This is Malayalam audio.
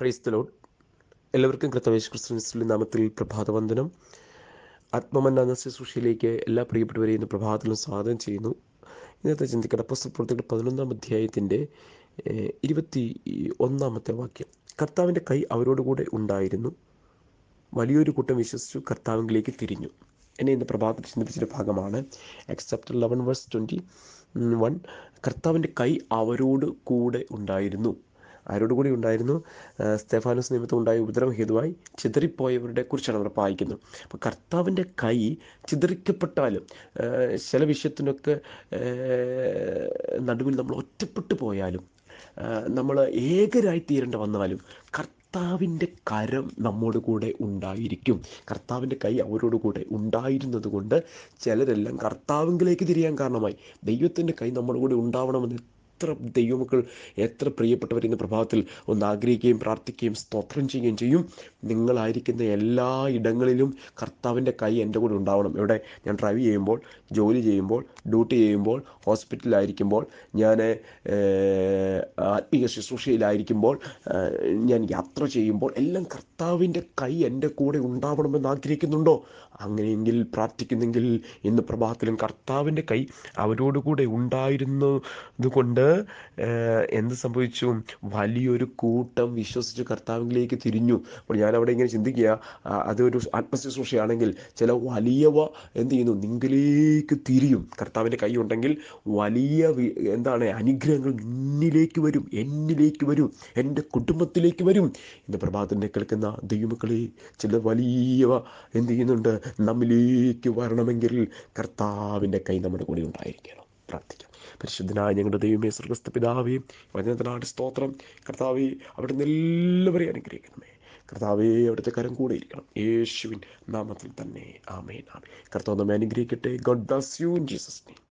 പ്രൈസ്തലോൺ എല്ലാവർക്കും കൃത്യവേശ ക്രിസ്തുവിന്റെ നാമത്തിൽ പ്രഭാതവന്ദനം. ആത്മമന്ന എന്ന ശുശ്രൂഷയിലേക്ക് എല്ലാ പ്രിയപ്പെട്ടവരെയും ഇന്ന് പ്രഭാതത്തിലും സ്വാഗതം ചെയ്യുന്നു. ഇന്നത്തെ ചിന്തിക്കട പുസ്തക പ്രവർത്തികൾ പതിനൊന്നാം അധ്യായത്തിന്റെ ഇരുപത്തി ഒന്നാമത്തെ വാക്യം. കർത്താവിന്റെ കൈ അവരോടുകൂടെ ഉണ്ടായിരുന്നു. വലിയൊരു കൂട്ടം വിശ്വസിച്ചു കർത്താവിലേക്ക് തിരിഞ്ഞു. എന്നെ ഇന്ന് പ്രഭാതത്തിൽ ചിന്തിപ്പിച്ചൊരു ഭാഗമാണ്. Except eleven verse twenty one കർത്താവിന്റെ കൈ അവരോട് കൂടെ ഉണ്ടായിരുന്നു. ആരോട് കൂടി ഉണ്ടായിരുന്നു. സ്തെഫാനോസ് നിമിത്തം ഉണ്ടായ ഉപദ്രവം ഹേതുവായി ചിതറിപ്പോയവരുടെ കുറിച്ചാണ് അവർ വായിക്കുന്നത് അപ്പോൾ കർത്താവിന്റെ കൈ ചിതറിക്കപ്പെട്ടാലും ചില വിഷയത്തിനൊക്കെ നടുവിൽ നമ്മൾ ഒറ്റപ്പെട്ടു പോയാലും നമ്മൾ ഏകരായി തീരേണ്ട വന്നാലും കർത്താവിന്റെ കരം നമ്മോട് കൂടെ ഉണ്ടായിരിക്കും. കർത്താവിന്റെ കൈ അവരോട് കൂടെ ഉണ്ടായിരുന്നത് കൊണ്ട് ചിലരെല്ലാം കർത്താവിലേക്ക് തിരിയാൻ കാരണമായി. ദൈവത്തിന്റെ കൈ നമ്മുടെ കൂടെ ഉണ്ടാവണമെന്ന് എത്ര ദൈവമക്കൾ എത്ര പ്രിയപ്പെട്ടവർ എന്ന പ്രഭാതത്തിൽ ഒന്ന് ആഗ്രഹിക്കുകയും പ്രാർത്ഥിക്കുകയും സ്തോത്രം ചെയ്യുകയും ചെയ്യും. നിങ്ങളായിരിക്കുന്ന എല്ലാ ഇടങ്ങളിലും കർത്താവിന്റെ കൈ എന്റെ കൂടെ ഉണ്ടാവണം. ഇവിടെ ഞാൻ ഡ്രൈവ് ചെയ്യുമ്പോൾ ജോലി ചെയ്യുമ്പോൾ ഡ്യൂട്ടി ചെയ്യുമ്പോൾ ഹോസ്പിറ്റലിലായിരിക്കുമ്പോൾ ഞാൻ ആത്മീയ ശുശ്രൂഷയിലായിരിക്കുമ്പോൾ ഞാൻ യാത്ര ചെയ്യുമ്പോൾ എല്ലാം കർത്താവിന്റെ കൈ എന്റെ കൂടെ ഉണ്ടാവണമെന്ന് ആഗ്രഹിക്കുന്നുണ്ടോ? അങ്ങനെയെങ്കിൽ പ്രാർത്ഥിക്കുന്നെങ്കിൽ ഇന്ന് പ്രഭാതത്തിലും കർത്താവിന്റെ കൈ അവരോടുകൂടെ ഉണ്ടായിരുന്നത് കൊണ്ട് ഏഹ്, എന്ത് സംഭവിച്ചു? വലിയൊരു കൂട്ടം വിശ്വസിച്ച് കർത്താവിലേക്ക് തിരിഞ്ഞു. അപ്പോൾ ഞാൻ അവിടെ ഇങ്ങനെ ചിന്തിക്കുക അതൊരു ആത്മശുശ്രൂഷയാണെങ്കിൽ ചില വലിയവ എന്ത് ചെയ്യുന്നു? നിങ്ങളിലേക്ക് തിരിയും. കർത്താവിന്റെ കൈ ഉണ്ടെങ്കിൽ വലിയ എന്താണ് അനുഗ്രഹങ്ങൾ നിന്നിലേക്ക് വരും എന്നിലേക്ക് വരും എന്റെ കുടുംബത്തിലേക്ക് വരും. ഇന്ന് പ്രഭാതത്തിനെ കേൾക്കുന്ന ദൈവമക്കളെ ചില വലിയവ എന്ത് ചെയ്യുന്നുണ്ട്? നമ്മിലേക്ക് വരണമെങ്കിൽ കർത്താവിന്റെ കൈ നമ്മുടെ കൂടെ ഉണ്ടായിരിക്കണം. പ്രാർത്ഥിക്കാം. പരിശുദ്ധനായ ഞങ്ങളുടെ ദൈവമേ സ്വർഗസ്ഥ പിതാവേ വചനത്തിനാട് സ്തോത്രം. കർത്താവെ അവിടെ നിന്ന് എല്ലാവരെയും അനുഗ്രഹിക്കണമേ. കർത്താവേ അവിടുത്തെ കരം കൂടെ ഇരിക്കണം. യേശുവിൻ നാമത്തിൽ തന്നെ. ആമേൻ ആമേൻ. കർത്താവ് നമ്മെ അനുഗ്രഹിക്കട്ടെ. God bless you Jesus